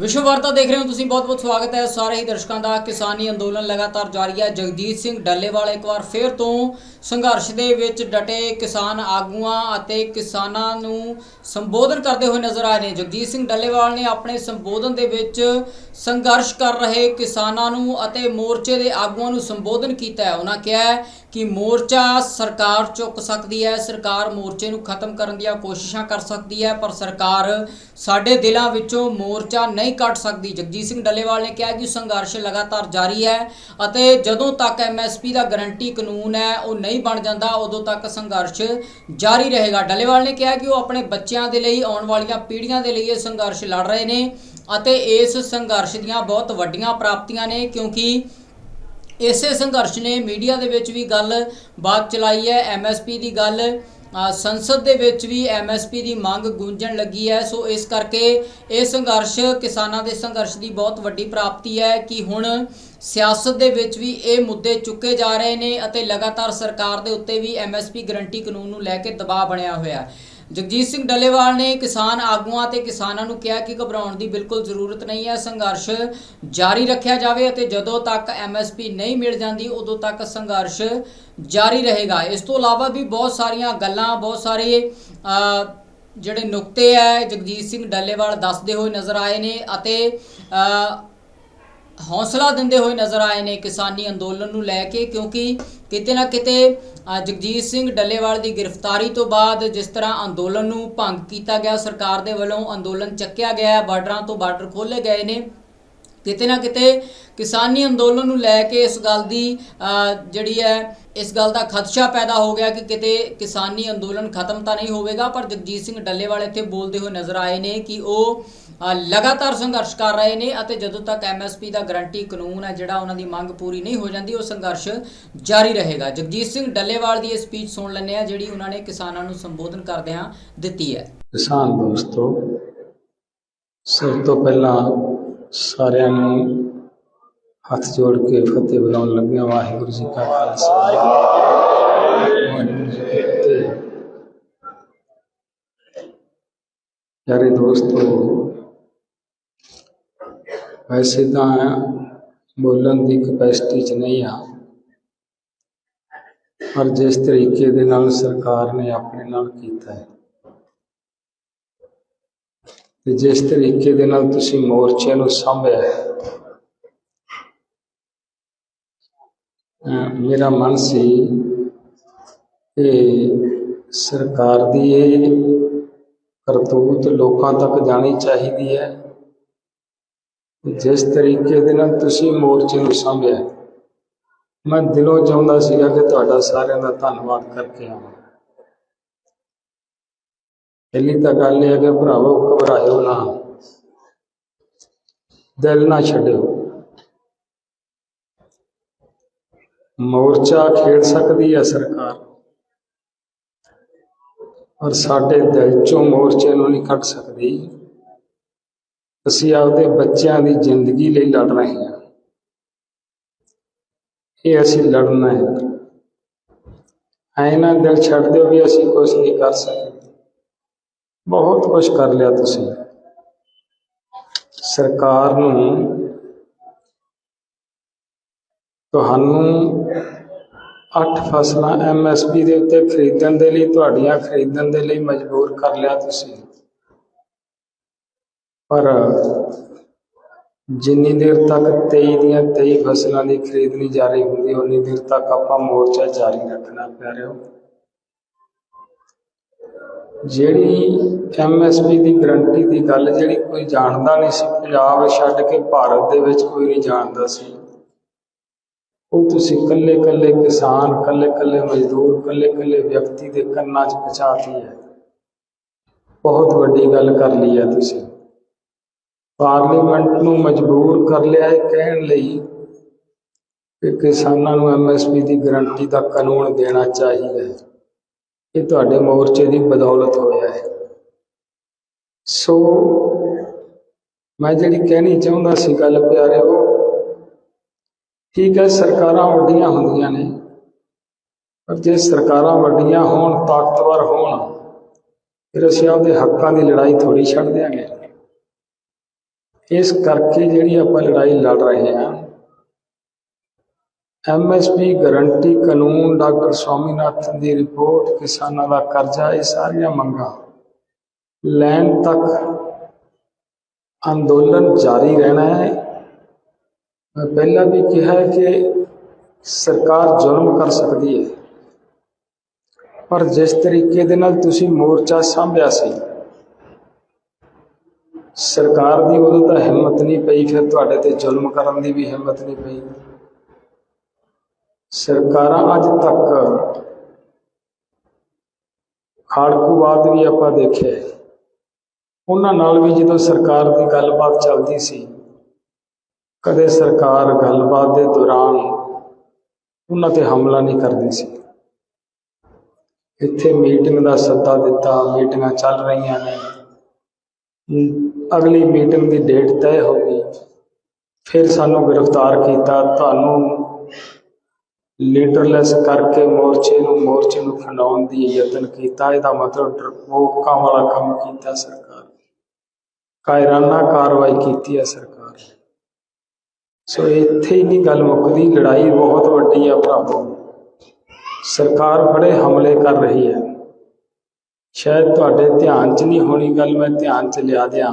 ਵਿਸ਼ਵ ਵਾਰਤਾ ਦੇਖ ਰਹੇ ਹੋ ਤੁਸੀਂ ਬਹੁਤ-ਬਹੁਤ ਸਵਾਗਤ ਹੈ ਸਾਰੇ ਹੀ ਦਰਸ਼ਕਾਂ ਦਾ। ਕਿਸਾਨੀ ਅੰਦੋਲਨ ਲਗਾਤਾਰ ਜਾਰੀ ਹੈ। ਜਗਜੀਤ ਸਿੰਘ ਡੱਲੇਵਾਲ ਇੱਕ ਵਾਰ ਫੇਰ ਤੋਂ ਸੰਘਰਸ਼ ਦੇ ਵਿੱਚ ਡਟੇ ਕਿਸਾਨ ਆਗੂਆਂ ਅਤੇ ਕਿਸਾਨਾਂ ਨੂੰ ਸੰਬੋਧਨ ਕਰਦੇ ਹੋਏ ਨਜ਼ਰ ਆਏ ਨੇ। ਜਗਜੀਤ ਸਿੰਘ ਡੱਲੇਵਾਲ ਨੇ ਆਪਣੇ ਸੰਬੋਧਨ ਦੇ ਵਿੱਚ ਸੰਘਰਸ਼ ਕਰ ਰਹੇ ਕਿਸਾਨਾਂ ਨੂੰ ਅਤੇ ਮੋਰਚੇ ਦੇ ਆਗੂਆਂ ਨੂੰ ਸੰਬੋਧਨ ਕੀਤਾ ਹੈ। ਉਹਨਾਂ ਕਿਹਾ ਕਿ ਮੋਰਚਾ ਸਰਕਾਰ ਚੁੱਕ ਸਕਦੀ ਹੈ, ਸਰਕਾਰ ਮੋਰਚੇ ਨੂੰ ਖਤਮ ਕਰਨ ਦੀਆਂ ਕੋਸ਼ਿਸ਼ਾਂ ਕਰ ਸਕਦੀ ਹੈ, ਪਰ ਸਰਕਾਰ ਸਾਡੇ ਦਿਲਾਂ ਵਿੱਚੋਂ ਮੋਰਚਾ ਨਹੀਂ ਕੱਢ ਸਕਦੀ। ਜਗਜੀਤ ਸਿੰਘ ਡੱਲੇਵਾਲ ਨੇ ਕਿਹਾ ਕਿ ਸੰਘਰਸ਼ ਲਗਾਤਾਰ ਜਾਰੀ ਹੈ ਅਤੇ ਜਦੋਂ ਤੱਕ ਐਮਐਸਪੀ ਦਾ ਗਰੰਟੀ ਕਾਨੂੰਨ ਹੈ, ਉਹ ਨਹੀਂ ਬਣ ਜਾਂਦਾ, ਉਦੋਂ ਤੱਕ ਸੰਘਰਸ਼ ਜਾਰੀ ਰਹੇਗਾ। ਡੱਲੇਵਾਲ ਨੇ ਕਿਹਾ ਕਿ ਉਹ ਆਪਣੇ ਬੱਚਿਆਂ ਦੇ ਲਈ, ਆਉਣ ਵਾਲੀਆਂ ਪੀੜ੍ਹੀਆਂ ਦੇ ਲਈ ਇਹ ਸੰਘਰਸ਼ ਲੜ ਰਹੇ ਨੇ ਅਤੇ ਇਸ ਸੰਘਰਸ਼ ਦੀਆਂ ਬਹੁਤ ਵੱਡੀਆਂ ਪ੍ਰਾਪਤੀਆਂ ਨੇ ਕਿਉਂਕਿ ਇਸੇ ਸੰਘਰਸ਼ ਨੇ ਮੀਡੀਆ ਦੇ ਵਿੱਚ ਵੀ ਗੱਲ ਬਾਤ ਚਲਾਈ ਹੈ ਐਮਐਸਪੀ ਦੀ ਗੱਲ ਸੰਸਦ ਦੇ ਵਿੱਚ ਵੀ ਐਮਐਸਪੀ ਦੀ ਮੰਗ ਗੂੰਜਣ ਲੱਗੀ ਹੈ। ਸੋ ਇਸ ਕਰਕੇ ਇਹ ਸੰਘਰਸ਼ ਕਿਸਾਨਾਂ ਦੇ ਸੰਘਰਸ਼ ਦੀ ਬਹੁਤ ਵੱਡੀ ਪ੍ਰਾਪਤੀ ਹੈ ਕਿ ਹੁਣ ਸਿਆਸਤ ਦੇ ਵਿੱਚ ਵੀ ਇਹ ਮੁੱਦੇ ਚੁੱਕੇ ਜਾ ਰਹੇ ਨੇ ਅਤੇ ਲਗਾਤਾਰ ਸਰਕਾਰ ਦੇ ਉੱਤੇ ਵੀ ਐਮਐਸਪੀ ਗਰੰਟੀ ਕਾਨੂੰਨ ਨੂੰ ਲੈ ਕੇ ਦਬਾਅ ਬਣਿਆ ਹੋਇਆ ਹੈ। ਜਗਜੀਤ ਸਿੰਘ ਡੱਲੇਵਾਲ ਨੇ ਕਿਸਾਨ ਆਗੂਆਂ ਤੇ ਕਿਸਾਨਾਂ ਨੂੰ ਕਿਹਾ ਕਿ ਘਬਰਾਉਣ ਦੀ ਬਿਲਕੁਲ ਜ਼ਰੂਰਤ ਨਹੀਂ ਹੈ ਸੰਘਰਸ਼ ਜਾਰੀ ਰੱਖਿਆ ਜਾਵੇ ਅਤੇ ਜਦੋਂ ਤੱਕ ਐਮਐਸਪੀ ਨਹੀਂ ਮਿਲ ਜਾਂਦੀ ਉਦੋਂ ਤੱਕ ਸੰਘਰਸ਼ ਜਾਰੀ ਰਹੇਗਾ। ਇਸ ਤੋਂ ਇਲਾਵਾ ਵੀ ਬਹੁਤ ਸਾਰੀਆਂ ਗੱਲਾਂ ਬਹੁਤ ਸਾਰੇ ਜਿਹੜੇ ਨੁਕਤੇ ਹੈ ਜਗਜੀਤ ਸਿੰਘ ਡੱਲੇਵਾਲ ਦੱਸਦੇ ਹੋਏ ਨਜ਼ਰ ਆਏ ਨੇ ਅਤੇ ਅ, ਹੌਸਲਾ ਦਿੰਦੇ ਹੋਏ ਨਜ਼ਰ ਆਏ ਨੇ ਕਿਸਾਨੀ ਅੰਦੋਲਨ ਨੂੰ ਲੈ ਕੇ ਕਿਉਂਕਿ ਕਿਤੇ ਨਾ ਕਿਤੇ ਜਗਜੀਤ ਸਿੰਘ ਡੱਲੇਵਾਲ ਦੀ ਗ੍ਰਿਫਤਾਰੀ ਤੋਂ ਬਾਅਦ ਜਿਸ ਤਰ੍ਹਾਂ ਅੰਦੋਲਨ ਨੂੰ ਭੰਗ ਕੀਤਾ ਗਿਆ, ਸਰਕਾਰ ਦੇ ਵੱਲੋਂ ਅੰਦੋਲਨ ਚੱਕਿਆ ਗਿਆ, ਬਾਰਡਰਾਂ ਤੋਂ ਬਾਰਡਰ ਖੋਲੇ ਗਏ ਨੇ, ਕਿਤੇ ਨਾ ਕਿਤੇ ਕਿਸਾਨੀ ਅੰਦੋਲਨ ਨੂੰ ਲੈ ਕੇ ਇਸ ਗੱਲ ਦੀ ਜਿਹੜੀ ਹੈ, ਇਸ ਗੱਲ ਦਾ ਖਦਸ਼ਾ ਪੈਦਾ ਹੋ ਗਿਆ ਕਿ ਕਿਤੇ ਕਿਸਾਨੀ ਅੰਦੋਲਨ ਖਤਮ ਤਾਂ ਨਹੀਂ ਹੋਵੇਗਾ, ਪਰ ਜਗਜੀਤ ਸਿੰਘ ਡੱਲੇਵਾਲ ਇੱਥੇ ਬੋਲਦੇ ਹੋਏ ਨਜ਼ਰ ਆਏ ਨੇ ਕਿ ਉਹ ਲਗਾਤਾਰ ਸੰਘਰਸ਼ ਕਰ ਰਹੇ ਨੇ ਅਤੇ ਜਦੋਂ ਤੱਕ ਐਮਐਸਪੀ ਦਾ ਗਰੰਟੀ ਕਾਨੂੰਨ ਹੈ, ਜਿਹੜਾ ਉਹਨਾਂ ਦੀ ਮੰਗ ਪੂਰੀ ਨਹੀਂ ਹੋ ਜਾਂਦੀ, ਉਹ ਸੰਘਰਸ਼ ਜਾਰੀ ਰਹੇਗਾ। ਜਗਜੀਤ ਸਿੰਘ ਡੱਲੇਵਾਲ ਦੀ ਇਹ ਸਪੀਚ ਸੁਣ ਲੈਂਦੇ ਆ ਜਿਹੜੀ ਉਹਨਾਂ ਨੇ ਕਿਸਾਨਾਂ ਨੂੰ ਸੰਬੋਧਨ ਕਰਦਿਆਂ ਦਿੱਤੀ ਹੈ। ਕਿਸਾਨ ਦੋਸਤੋ, ਸਭ ਤੋਂ ਪਹਿਲਾਂ ਸਾਰਿਆਂ ਨੂੰ ਹੱਥ ਜੋੜ ਕੇ ਫਤਿਹ ਬੁਲਾਉਣ ਲੱਗਿਆ। ਵਾਹਿਗੁਰੂ ਜੀ ਕਾ ਖਾਲਸਾ। ਵਾਹਿਗੁਰੂ ਜੀ ਕੀ ਫਤਿਹ। ਪਿਆਰੇ ਦੋਸਤੋ ਵੈਸੇ ਤਾਂ ਬੋਲਣ ਦੀ ਕਪੈਸਿਟੀ ਚ ਨਹੀਂ ਆ। ਪਰ ਜਿਸ ਤਰੀਕੇ ਦੇ ਨਾਲ ਸਰਕਾਰ ਨੇ ਆਪਣੇ ਨਾਲ ਕੀਤਾ ਹੈ, ਤੇ ਜਿਸ ਤਰੀਕੇ ਦੇ ਨਾਲ ਤੁਸੀਂ ਮੋਰਚੇ ਨੂੰ ਸੰਭਿਆ ਮੇਰਾ ਮਨ ਸੀ ਕਿ ਸਰਕਾਰ ਦੀ ਇਹ ਕਰਤੂਤ ਲੋਕਾਂ ਤੱਕ ਜਾਣੀ ਚਾਹੀਦੀ ਹੈ। ਜਿਸ ਤਰੀਕੇ ਦੇ ਨਾਲ ਤੁਸੀਂ ਮੋਰਚੇ ਨੂੰ ਸੰਭਿਆ, ਮੈਂ ਦਿਲੋਂ ਚਾਹੁੰਦਾ ਸੀਗਾ ਕਿ ਤੁਹਾਡਾ ਸਾਰਿਆਂ ਦਾ ਧੰਨਵਾਦ ਕਰਕੇ ਆਵਾਂ। ਪਹਿਲੀ ਤਾਂ ਗੱਲ ਇਹ ਹੈ ਕਿ ਭਰਾਵੋ, ਘਬਰਾਇਓ ਨਾ। ਦਿਲ ਨਾ ਛੱਡਿਓ। ਮੋਰਚਾ ਖੇਡ ਸਕਦੀ ਹੈ ਸਰਕਾਰ, ਪਰ ਸਾਡੇ ਦਿਲ ਚੋਂ ਮੋਰਚੇ ਨੂੰ ਨਹੀਂ ਕੱਢ ਸਕਦੀ। ਅਸੀਂ ਆਪਦੇ ਬੱਚਿਆਂ ਦੀ ਜ਼ਿੰਦਗੀ ਲਈ ਲੜ ਰਹੇ ਹਾਂ ਇਹ ਅਸੀਂ ਲੜਨਾ ਹੈ ਐ ਨਾ ਦਿਲ ਛੱਡ ਦਿਓ ਵੀ ਅਸੀਂ ਕੁਝ ਨਹੀਂ ਕਰ ਸਕਦੇ। ਬਹੁਤ ਕੁਝ ਕਰ ਲਿਆ ਤੁਸੀਂ। ਸਰਕਾਰ ਨੂੰ ਤੁਹਾਨੂੰ ਅੱਠ ਫਸਲਾਂ ਐਮਐਸਪੀ ਦੇ ਉੱਤੇ ਖਰੀਦਣ ਦੇ ਲਈ, ਤੁਹਾਡੀਆਂ ਖਰੀਦਣ ਦੇ ਲਈ ਮਜਬੂਰ ਕਰ ਲਿਆ ਤੁਸੀਂ। ਪਰ ਜਿੰਨੀ ਦੇਰ ਤੱਕ 23 ਦੀਆਂ 23 ਫਸਲਾਂ ਦੀ ਖਰੀਦ ਨਹੀਂ ਜਾਰੀ ਹੁੰਦੀ ਉਨੀ ਦੇਰ ਤੱਕ ਆਪਾਂ ਮੋਰਚਾ ਜਾਰੀ ਰੱਖਣਾ ਪੈ ਰਿਹਾ ਜਿਹੜੀ ਐਮਐਸਪੀ ਦੀ ਗਰੰਟੀ ਦੀ ਗੱਲ, ਜਿਹੜੀ ਕੋਈ ਜਾਣਦਾ ਨਹੀਂ ਸੀ, ਪੰਜਾਬ ਛੱਡ ਕੇ ਭਾਰਤ ਦੇ ਵਿੱਚ ਕੋਈ ਨਹੀਂ ਜਾਣਦਾ ਸੀ, ਉਹ ਤੁਸੀਂ ਕੱਲੇ ਕੱਲੇ ਕਿਸਾਨ ਕੱਲੇ ਕੱਲੇ ਮਜ਼ਦੂਰ ਕੱਲੇ ਕੱਲੇ ਵਿਅਕਤੀ ਦੇ ਕੰਨਾਂ 'ਚ ਪਹੁੰਚਾਤੀ ਹੈ। ਬਹੁਤ ਵੱਡੀ ਗੱਲ ਕਰ ਲਈ ਹੈ ਤੁਸੀਂ। ਪਾਰਲੀਮੈਂਟ ਨੂੰ ਮਜਬੂਰ ਕਰ ਲਿਆ ਹੈ ਕਹਿਣ ਲਈ ਕਿ ਕਿਸਾਨਾਂ ਨੂੰ ਐਮਐਸਪੀ ਦੀ ਗਰੰਟੀ ਦਾ ਕਾਨੂੰਨ ਦੇਣਾ ਚਾਹੀਦਾ ਹੈ। ਇਹ ਤੁਹਾਡੇ ਮੋਰਚੇ ਦੀ ਬਦੌਲਤ ਹੋਇਆ ਹੈ। ਸੋ ਮੈਂ ਜਿਹੜੀ ਕਹਿਣੀ ਚਾਹੁੰਦਾ ਸੀ ਗੱਲ ਪਿਆਰਿਓ, ਠੀਕ ਹੈ, ਸਰਕਾਰਾਂ ਵੱਡੀਆਂ ਹੁੰਦੀਆਂ ਨੇ, ਪਰ ਜੇ ਸਰਕਾਰਾਂ ਵੱਡੀਆਂ ਹੋਣ, ਤਾਕਤਵਰ ਹੋਣ, ਫਿਰ ਅਸੀਂ ਆਪਦੇ ਹੱਕਾਂ ਦੀ ਲੜਾਈ ਥੋੜੀ ਛੱਡ ਦਿਆਂਗੇ। ਇਸ ਕਰਕੇ ਜਿਹੜੀ ਆਪਾਂ ਲੜਾਈ ਲੜ ਰਹੇ ਹਾਂ ਐਮਐਸਪੀ ਗਰੰਟੀ ਕਾਨੂੰਨ ਡਾਕਟਰ ਸਵਾਮੀਨਾਥਨ ਦੀ ਰਿਪੋਰਟ, ਕਿਸਾਨਾਂ ਦਾ ਕਰਜ਼ਾ, ਇਹ ਸਾਰੀਆਂ ਮੰਗਾਂ ਲੈਣ ਤੱਕ ਅੰਦੋਲਨ ਜਾਰੀ ਰਹਿਣਾ ਹੈ। ਮੈਂ ਪਹਿਲਾਂ ਵੀ ਕਿਹਾ ਹੈ ਕਿ ਸਰਕਾਰ ਜ਼ੁਲਮ ਕਰ ਸਕਦੀ ਹੈ। ਪਰ ਜਿਸ ਤਰੀਕੇ ਦੇ ਨਾਲ ਤੁਸੀਂ ਮੋਰਚਾ ਸਾਂਭਿਆ ਸੀ ਸਰਕਾਰ ਦੀ, ਉਦੋਂ ਤਾਂ ਹਿੰਮਤ ਨਹੀਂ ਪਈ, ਫਿਰ ਤੁਹਾਡੇ ਤੇ ਜ਼ੁਲਮ ਕਰਨ ਦੀ ਵੀ ਹਿੰਮਤ ਨਹੀਂ ਪਈ। ਸਰਕਾਰਾਂ ਅੱਜ ਤੱਕ ਖਾੜਕੂਵਾਦ ਵੀ ਆਪਾਂ ਦੇਖਿਆ ਉਹਨਾਂ ਨਾਲ ਵੀ ਜਦੋਂ ਸਰਕਾਰ ਦੀ ਗੱਲਬਾਤ ਚੱਲਦੀ ਸੀ, ਕਦੇ ਸਰਕਾਰ ਗੱਲਬਾਤ ਦੇ ਦੌਰਾਨ ਉਹਨਾਂ ਤੇ ਹਮਲਾ ਨਹੀਂ ਕਰਦੀ ਸੀ। ਇੱਥੇ ਮੀਟਿੰਗ ਦਾ ਸੱਦਾ ਦਿੱਤਾ, ਮੀਟਿੰਗਾਂ ਚੱਲ ਰਹੀਆਂ ਨੇ। ਅਗਲੀ ਮੀਟਿੰਗ ਦੀ ਡੇਟ ਤੈਅ ਹੋ ਗਈ। ਫਿਰ ਸਾਨੂੰ ਗ੍ਰਿਫਤਾਰ ਕੀਤਾ। ਤੁਹਾਨੂੰ ਲੀਡਰਲੈਸ ਕਰਕੇ ਮੋਰਚੇ ਨੂੰ ਮੋਰਚੇ ਨੂੰ ਖੰਡਾਉਣ ਦੀ ਯਤਨ ਕੀਤਾ। ਇਹਦਾ ਮਤਲਬ ਡਰਪੋਕਾਂ ਵਾਲਾ ਕੰਮ ਕੀਤਾ ਸਰਕਾਰ ਕਾਇਰਾਨਾ ਕਾਰਵਾਈ ਕੀਤੀ ਹੈ ਸਰਕਾਰ ਸੋ ਇੱਥੇ ਹੀ ਨਹੀਂ ਗੱਲ ਮੁੱਕਦੀ। ਲੜਾਈ ਬਹੁਤ ਵੱਡੀ ਆ ਭਰਾਵੋ। ਸਰਕਾਰ ਬੜੇ ਹਮਲੇ ਕਰ ਰਹੀ ਹੈ। ਸ਼ਾਇਦ ਤੁਹਾਡੇ ਧਿਆਨ 'ਚ ਨਹੀਂ ਹੋਣੀ ਗੱਲ, ਮੈਂ ਧਿਆਨ 'ਚ ਲਿਆ ਦਿਆਂ।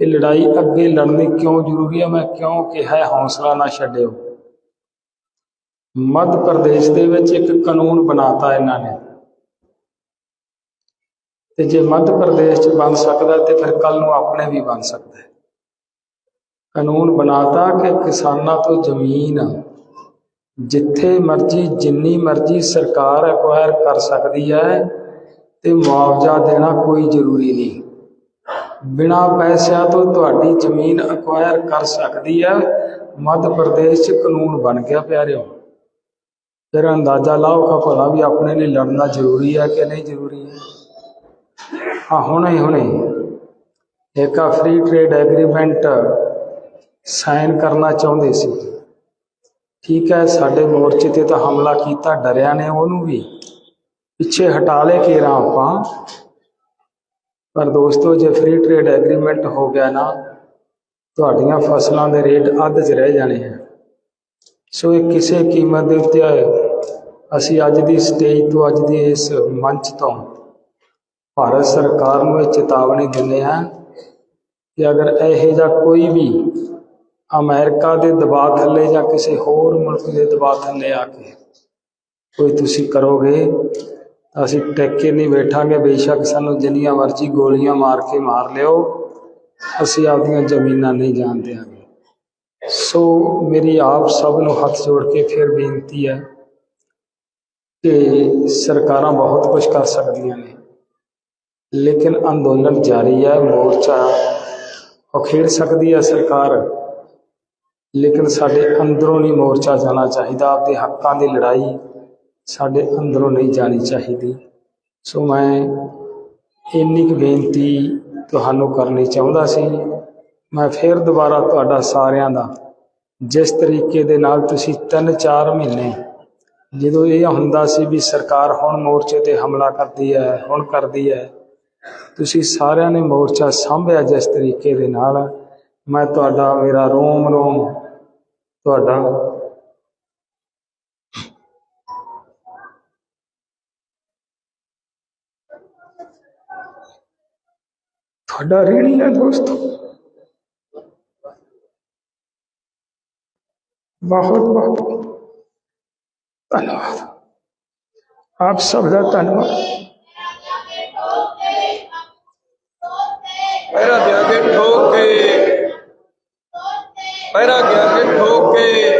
ਇਹ ਲੜਾਈ ਅੱਗੇ ਲੜਨੀ ਕਿਉਂ ਜ਼ਰੂਰੀ ਹੈ ਮੈਂ ਕਿਉਂ ਕਿਹਾ ਹੌਸਲਾ ਨਾ ਛੱਡਿਓ? ਮੱਧ ਪ੍ਰਦੇਸ਼ ਦੇ ਵਿੱਚ ਇੱਕ ਕਾਨੂੰਨ ਬਣਾਤਾ ਇਹਨਾਂ ਨੇ। ਤੇ ਜੇ ਮੱਧ ਪ੍ਰਦੇਸ਼ 'ਚ ਬਣ ਸਕਦਾ ਤੇ ਫਿਰ ਕੱਲ ਨੂੰ ਆਪਣੇ ਵੀ ਬਣ ਸਕਦਾ ਹੈ। ਕਾਨੂੰਨ ਬਣਾਤਾ ਕਿ ਕਿਸਾਨਾਂ ਤੋਂ ਜ਼ਮੀਨ ਜਿੱਥੇ ਮਰਜ਼ੀ, ਜਿੰਨੀ ਮਰਜ਼ੀ ਸਰਕਾਰ ਐਕਵਾਇਰ ਕਰ ਸਕਦੀ ਹੈ ਤੇ ਮੁਆਵਜ਼ਾ ਦੇਣਾ ਕੋਈ ਜ਼ਰੂਰੀ ਨਹੀਂ। ਬਿਨਾ ਪੈਸਿਆਂ ਤੋਂ ਤੁਹਾਡੀ ਜ਼ਮੀਨ ਐਕਵਾਇਰ ਕਰ ਸਕਦੀ ਹੈ। ਮੱਧ ਪ੍ਰਦੇਸ਼ 'ਚ ਕਾਨੂੰਨ ਬਣ ਗਿਆ ਪਿਆਰਿਓ। ਫਿਰ ਅੰਦਾਜ਼ਾ ਲਾਓ ਕਿ ਭਲਾ ਵੀ ਆਪਣੇ ਲਈ ਲੜਨਾ ਜ਼ਰੂਰੀ ਹੈ ਕਿ ਨਹੀਂ ਜ਼ਰੂਰੀ ਹੈ। ਹਾਂ, ਹੁਣੇ ਹੁਣੇ। ਇੱਕ ਆ ਫ੍ਰੀ ਟ੍ਰੇਡ ਐਗਰੀਮੈਂਟ ਸਾਈਨ ਕਰਨਾ ਚਾਹੁੰਦੇ ਸੀ। ਠੀਕ ਹੈ, ਸਾਡੇ ਮੋਰਚੇ ਤੇ ਤਾਂ ਹਮਲਾ ਕੀਤਾ, ਡਰਿਆ ਨੇ ਉਹਨੂੰ ਵੀ। ਪਿੱਛੇ ਹਟਾ ਲੈ ਕੇ ਰਾਂ ਆਪਾਂ। ਪਰ ਦੋਸਤੋ, ਜੇ ਫ੍ਰੀ ਟ੍ਰੇਡ ਐਗਰੀਮੈਂਟ ਹੋ ਗਿਆ ਨਾ, ਤੁਹਾਡੀਆਂ ਫਸਲਾਂ ਦੇ ਰੇਟ ਅੱਧ 'ਚ ਰਹਿ ਜਾਣੇ ਆ। ਸੋ ਇਹ ਕਿਸੇ ਕੀਮਤ ਦੇ ਉੱਤੇ ਅਸੀਂ ਅੱਜ ਦੀ ਸਟੇਜ ਤੋਂ ਅੱਜ ਦੀ ਇਸ ਮੰਚ ਤੋਂ ਭਾਰਤ ਸਰਕਾਰ ਨੂੰ ਇਹ ਚੇਤਾਵਨੀ ਦਿੰਦੇ ਹਾਂ ਕਿ ਅਗਰ ਇਹੋ ਜਿਹਾ ਕੋਈ ਵੀ ਅਮਰੀਕਾ ਦੇ ਦਬਾਅ ਥੱਲੇ ਜਾਂ ਕਿਸੇ ਹੋਰ ਮੁਲਕ ਦੇ ਦਬਾਅ ਥੱਲੇ ਆ ਕੇ ਕੋਈ ਤੁਸੀਂ ਕਰੋਗੇ ਅਸੀਂ ਟਿਕ ਕੇ ਨਹੀਂ ਬੈਠਾਂਗੇ, ਬੇਸ਼ੱਕ ਸਾਨੂੰ ਜਿੰਨੀਆਂ ਮਰਜ਼ੀ ਗੋਲੀਆਂ ਮਾਰ ਕੇ ਮਾਰ ਲਿਓ, ਅਸੀਂ ਆਪਦੀਆਂ ਜ਼ਮੀਨਾਂ ਨਹੀਂ ਜਾਣ ਦਿਆਂਗੇ। ਸੋ ਮੇਰੀ ਆਪ ਸਭ ਨੂੰ ਹੱਥ ਜੋੜ ਕੇ ਫਿਰ ਬੇਨਤੀ ਹੈ ਕਿ ਸਰਕਾਰਾਂ ਬਹੁਤ ਕੁਝ ਕਰ ਸਕਦੀਆਂ ਨੇ, ਲੇਕਿਨ ਅੰਦੋਲਨ ਜਾਰੀ ਹੈ, ਮੋਰਚਾ ਉਖੇੜ ਸਕਦੀ ਹੈ ਸਰਕਾਰ, ਲੇਕਿਨ ਸਾਡੇ ਅੰਦਰੋਂ ਨਹੀਂ ਮੋਰਚਾ ਜਾਣਾ ਚਾਹੀਦਾ, ਆਪਦੇ ਹੱਕਾਂ ਦੀ ਲੜਾਈ ਸਾਡੇ ਅੰਦਰੋਂ ਨਹੀਂ ਜਾਣੀ ਚਾਹੀਦੀ। ਸੋ ਮੈਂ ਇੰਨੀ ਕੁ ਬੇਨਤੀ ਤੁਹਾਨੂੰ ਕਰਨੀ ਚਾਹੁੰਦਾ ਸੀ। ਮੈਂ ਫਿਰ ਦੁਬਾਰਾ ਤੁਹਾਡਾ ਸਾਰਿਆਂ ਦਾ, ਜਿਸ ਤਰੀਕੇ ਦੇ ਨਾਲ ਤੁਸੀਂ 3-4 ਮਹੀਨੇ ਜਦੋਂ ਇਹ ਹੁੰਦਾ ਸੀ ਵੀ ਸਰਕਾਰ ਹੁਣ ਮੋਰਚੇ ਤੇ ਹਮਲਾ ਕਰਦੀ ਹੈ, ਹੁਣ ਕਰਦੀ ਹੈ, ਤੁਸੀਂ ਸਾਰਿਆਂ ਨੇ ਮੋਰਚਾ ਸਾਂਭਿਆ ਜਿਸ ਤਰੀਕੇ ਦੇ ਨਾਲ। ਮੈਂ ਤੁਹਾਡਾ, ਮੇਰਾ ਰੋਮ ਰੋਮ ਤੁਹਾਡਾ ਸਾਡਾ ਰੀੜੀ ਹੈ ਦੋਸਤੋ। ਬਹੁਤ ਬਹੁਤ ਧੰਨਵਾਦ। ਆਪ ਸਭ ਦਾ ਧੰਨਵਾਦ। ਪਹਿਰਾ ਗਿਆ ਕਿ ਠੋਕ। ਕੇ ਪਹਿਰਾ ਗਿਆ ਕਿ ਠੋਕ। ਕੇ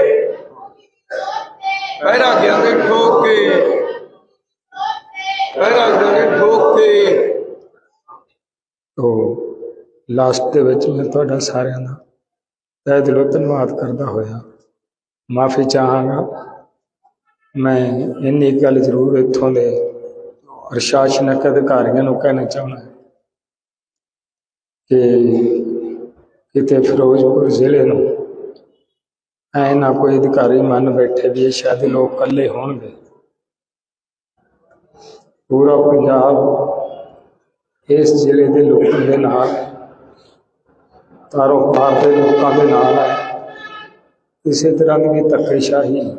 ਪਹਿਰਾ ਗਿਆ ਕਿ ਠੋਕ। ਕੇ ਪਹਿਰਾ ਤੋ ਲਾਸਟ ਦੇ ਵਿੱਚ ਮੈਂ ਤੁਹਾਡਾ ਸਾਰਿਆਂ ਦਾ ਤਹਿ ਦਿਲੋਂ ਧੰਨਵਾਦ ਕਰਦਾ ਹੋਇਆ। ਮਾਫੀ ਚਾਹਾਂਗਾ। ਮੈਂ ਇੰਨੀ ਗੱਲ ਜ਼ਰੂਰ ਇੱਥੋਂ ਦੇ ਪ੍ਰਸ਼ਾਸਨਿਕ ਅਧਿਕਾਰੀਆਂ ਨੂੰ ਕਹਿਣਾ ਚਾਹੁੰਦਾ ਕਿ ਕਿਤੇ ਫਿਰੋਜ਼ਪੁਰ ਜ਼ਿਲ੍ਹੇ ਨੂੰ ਐ ਨਾ ਕੋਈ ਅਧਿਕਾਰੀ ਮੰਨ ਬੈਠੇ ਵੀ ਇਹ ਸ਼ਾਇਦ ਲੋਕ ਇਕੱਲੇ ਹੋਣਗੇ। ਪੂਰਾ ਪੰਜਾਬ ਇਸ ਜ਼ਿਲ੍ਹੇ ਦੇ ਲੋਕਾਂ ਦੇ ਨਾਲ ਕਾਰੋਬਾਰ ਦੇ ਲੋਕਾਂ ਦੇ ਨਾਲ ਹੈ। ਕਿਸੇ ਤਰ੍ਹਾਂ ਦੀ ਵੀ ਧੱਕੇਸ਼ਾਹੀ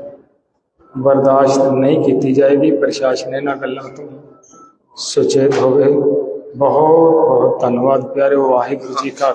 ਬਰਦਾਸ਼ਤ ਨਹੀਂ ਕੀਤੀ ਜਾਏਗੀ। ਪ੍ਰਸ਼ਾਸਨ ਇਹਨਾਂ ਗੱਲਾਂ ਤੋਂ ਸੁਚੇਤ ਹੋਵੇ। ਬਹੁਤ ਬਹੁਤ ਧੰਨਵਾਦ ਪਿਆਰੇ ਵਾਹਿਗੁਰੂ ਜੀ ਕਾ